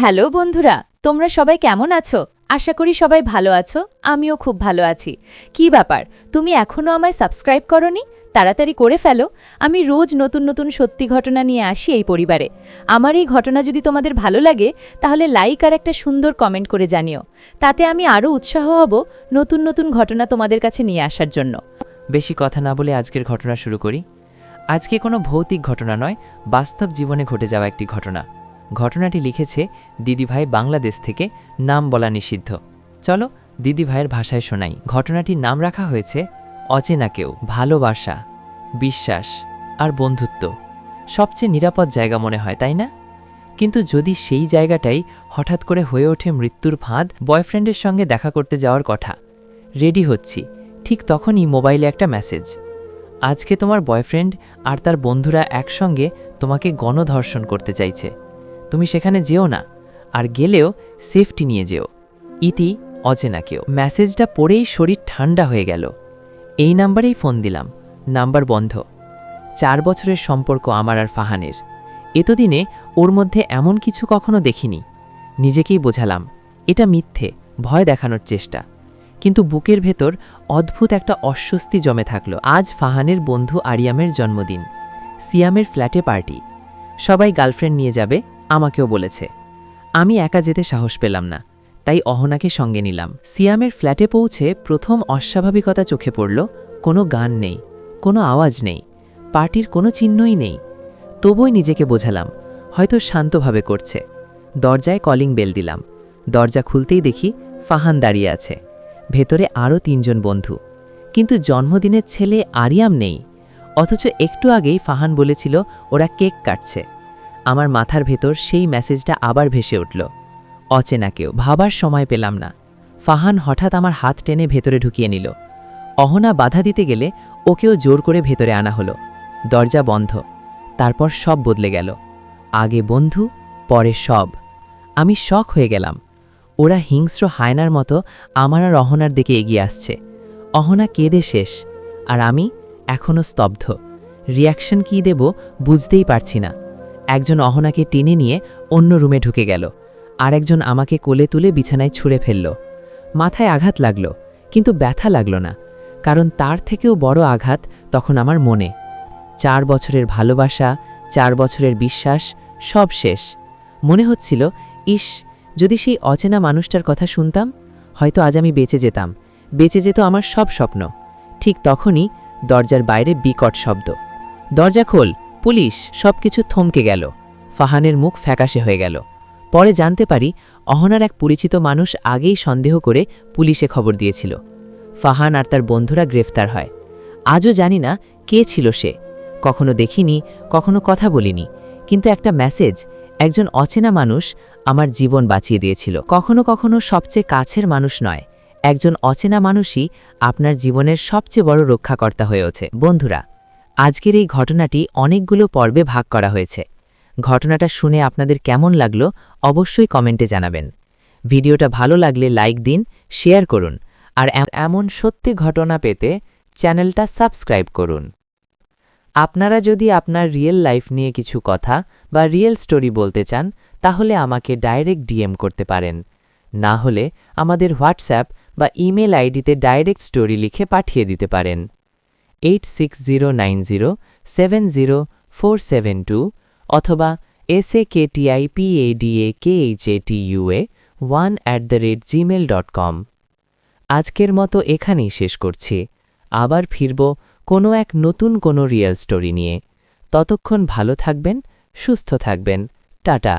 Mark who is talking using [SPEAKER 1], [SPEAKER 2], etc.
[SPEAKER 1] Hello বন্ধুরা, তোমরা সবাই কেমন আছো? আশা করি সবাই ভালো আছো, আমিও খুব ভালো আছি। কি ব্যাপার, তুমি এখনও আমায় সাবস্ক্রাইব করনি? তাড়াতাড়ি করে ফেলো, আমি রোজ নতুন নতুন সত্যি ঘটনা নিয়ে আসি এই পরিবারে। আমার এই ঘটনা যদি তোমাদের ভালো লাগে, তাহলে লাইক আর একটা সুন্দর কমেন্ট করে জানিও। তাতে আমি আরও উৎসাহ হব নতুন নতুন ঘটনা তোমাদের কাছে নিয়ে আসার জন্য।
[SPEAKER 2] বেশি কথা না বলে আজকের ঘটনা শুরু করি। আজকে কোনো ভৌতিক ঘটনা নয়, বাস্তব জীবনে ঘটে যাওয়া একটি ঘটনা। ঘটনাটি লিখেছে দিদিভাই বাংলাদেশ থেকে, নাম বলা নিষিদ্ধ। চলো দিদিভাইয়ের ভাষায় শোনাই। ঘটনাটির নাম রাখা হয়েছে, অচেনা কেউ, ভালোবাসা, বিশ্বাস আর বন্ধুত্ব। সবচেয়ে নিরাপদ জায়গা মনে হয়, তাই না? কিন্তু যদি সেই জায়গাটাই হঠাৎ করে হয়ে ওঠে মৃত্যুর ফাঁদ, বয়ফ্রেন্ডের সঙ্গে দেখা করতে যাওয়ার কথা। রেডি হচ্ছি। ঠিক তখনই মোবাইলে একটা মেসেজ। আজকে তোমার বয়ফ্রেন্ড আর তার বন্ধুরা একসঙ্গে তোমাকে গণধর্ষণ করতে চাইছে। তুমি সেখানে যেও না, আর গেলেও সেফটি নিয়ে যেও। ইতি অচেনা কেউ। মেসেজটা পড়েই শরীর ঠান্ডা হয়ে গেল। এই নাম্বারেই ফোন দিলাম। নাম্বার বন্ধ। চার বছরের সম্পর্ক আমার আর ফাহানের। এতদিনে ওর মধ্যে এমন কিছু কখনো দেখিনি। নিজেকেই বোঝালাম, এটা মিথ্যে, ভয় দেখানোর চেষ্টা। কিন্তু বুকের ভেতর অদ্ভুত একটা অস্বস্তি জমে থাকল। আজ ফাহানের বন্ধু আরিয়ামের জন্মদিন। সিয়ামের ফ্ল্যাটে পার্টি সবাই গার্লফ্রেন্ড নিয়ে যাবে আমাকেও বলেছে। আমি একা যেতে সাহস পেলাম না, তাই অহনাকে সঙ্গে নিলাম। সিয়ামের ফ্ল্যাটে পৌঁছে প্রথম অস্বাভাবিকতা চোখে পড়ল, কোনো গান নেই, কোনো আওয়াজ নেই, পার্টির কোনো চিহ্নই নেই। তবুই নিজেকে বোঝালাম, হয়তো শান্তভাবে করছে। দরজায় কলিং বেল দিলাম, দরজা খুলতেই দেখি ফাহান দাঁড়িয়ে আছে, ভেতরে আরও তিনজন বন্ধু। কিন্তু জন্মদিনের ছেলে আরিয়াম নেই, অথচ একটু আগেই ফাহান বলেছিল, ওরা কেক কাটছে। আমার মাথার ভেতর সেই মেসেজটা আবার ভেসে উঠল। অচেনা কেউ ভাবার সময় পেলাম না। ফাহান হঠাৎ আমার হাত টেনে ভেতরে ঢুকিয়ে নিল। অহনা বাধা দিতে গেলে ওকেও জোর করে ভেতরে আনা হলো। দরজা বন্ধ। তারপর সব বদলে গেল। আগে বন্ধু, পরে সব। আমি শখ হয়ে গেলাম। ওরা হিংস্র হায়নার মতো আমার আর অহনার দিকে এগিয়ে আসছে। অহনা কেঁদে শেষ। আর আমি এখনও স্তব্ধ। রিয়াকশন কী দেব বুঝতেই পারছি না। একজন অহনাকে টেনে নিয়ে অন্য রুমে ঢুকে গেল। আর একজন আমাকে কোলে তুলে বিছানায় ছুঁড়ে ফেলল। মাথায় আঘাত লাগল, কিন্তু ব্যথা লাগল না, কারণ তার থেকেও বড় আঘাত তখন আমার মনে। চার বছরের ভালোবাসা, চার বছরের বিশ্বাস, সব শেষ। মনে হচ্ছিল, ইস, যদি সেই অচেনা মানুষটার কথা শুনতাম, হয়তো আজ আমি বেঁচে যেতাম। বেঁচে যেত আমার সব স্বপ্ন। ঠিক তখনই দরজার বাইরে বিকট শব্দ। দরজা খোল! পুলিশ সব কিছু থমকে গেল। ফাহানের মুখ ফ্যাকাশে হয়ে গেল। পরে জানতে পারি, অহনার এক পরিচিত মানুষ আগেই সন্দেহ করে পুলিশে খবর দিয়েছিল। ফাহান আর তার বন্ধুরা গ্রেফতার হয়। আজও জানি না কে ছিল সে। কখনো দেখিনি, কখনো কথা বলিনি। কিন্তু একটা মেসেজ, একজন অচেনা মানুষ আমার জীবন বাঁচিয়ে দিয়েছিল। কখনো কখনো সবচেয়ে কাছের মানুষ নয়, একজন অচেনা মানুষই আপনার জীবনের সবচেয়ে বড় রক্ষাকর্তা হয়ে ওঠে। বন্ধুরা আজকের এই ঘটনাটি অনেকগুলো পর্বে ভাগ করা হয়েছে। ঘটনাটা শুনে আপনাদের কেমন লাগল অবশ্যই কমেন্টে জানাবেন। ভিডিওটা ভালো লাগলে লাইক দিন, শেয়ার করুন, আর এমন সত্যি ঘটনা পেতে চ্যানেলটা সাবস্ক্রাইব করুন। আপনারা যদি আপনার রিয়েল লাইফ নিয়ে কিছু কথা বা রিয়েল স্টোরি বলতে চান, তাহলে আমাকে ডাইরেক্ট ডিএম করতে পারেন। না হলে আমাদের হোয়াটসঅ্যাপ বা ইমেল আইডিতে ডাইরেক্ট স্টোরি লিখে পাঠিয়ে দিতে পারেন। Eight six zero nine zero seven zero four seven two অথবা S A K T I P A D A K H A T U A one at the rate Gmail dot com আজকের মতো এখানেই শেষ করছি। আবার ফিরব কোনো এক নতুন কোনো রিয়েল স্টোরি নিয়ে। ততক্ষণ ভালো থাকবেন, সুস্থ থাকবেন। টাটা।